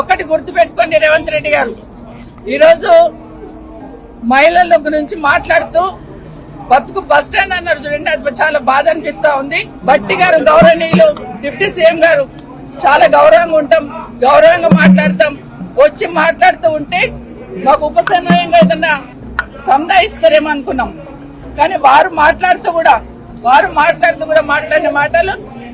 ఒకటి గుర్తుపెట్టుకోండి రేవంత్ రెడ్డి గారు. ఈరోజు మహిళల గురించి మాట్లాడుతూ బతుకు బస్టాండ్ అన్నారు చూడండి అది చాలా బాధ అనిపిస్తా ఉంది. బట్టి గారు గౌరవనీయులు డిప్యూటీ సీఎం గారు చాలా గౌరవంగా ఉంటాం గౌరవంగా మాట్లాడతాం. వచ్చి మాట్లాడుతూ ఉంటే మాకు ఉపసమయంగా ఏదన్నా సంధాయిస్తారేమో అనుకున్నాం. కానీ వారు మాట్లాడుతూ కూడా వారు మాట్లాడుతూ కూడా మాట్లాడిన మాటలు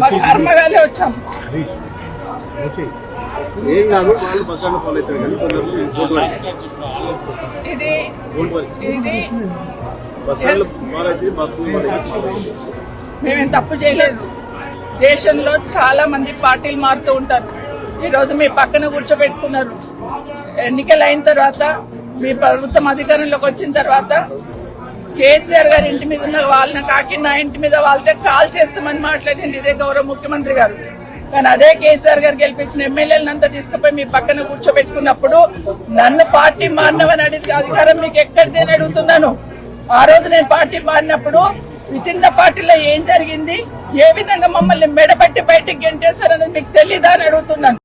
మా కర్మగాలే వచ్చాం ఏం కాదు వాళ్ళు బస్ స్టాండ్ ఫాలో అవుతారు కానీ కొందరు రోడ్డు వైపు. ఇది రోడ్డు వైపు. ఇది బస్ స్టాండ్ Yes. ఫాలో అయితే బస్సు ఫాలో అయితే. మేమేం తప్పు చేయలేదు దేశంలో చాలా మంది పార్టీలు మారుతూ ఉంటారు ఈ రోజు మీ పక్కన కూర్చోబెట్టుకున్నారు ఎన్నికలు అయిన తర్వాత మీ ప్రభుత్వం అధికారంలోకి వచ్చిన తర్వాత కేసీఆర్ గారి ఇంటి మీద ఉన్న వాళ్ళని కాకి నా ఇంటి మీద వాళ్ళతో కాల్ చేస్తామని మాట్లాడండి ఇదే గౌరవ ముఖ్యమంత్రి గారు. కానీ అదే కేసీఆర్ గారు గెలిపించిన ఎమ్మెల్యేలంతా తీసుకుపోయి మీ పక్కన కూర్చోబెట్టుకున్నప్పుడు నన్ను పార్టీ మారినవని అడిగి అధికారం మీకు ఎక్కడిదే అని అడుగుతున్నాను. ఆ రోజు నేను పార్టీ మారినప్పుడు వితిన్ ద పార్టీలో ఏం జరిగింది? ఏ విధంగా మమ్మల్ని మెడపట్టి బయటికి గెంటేశారని మీకు తెలీదా అని అడుగుతున్నాను.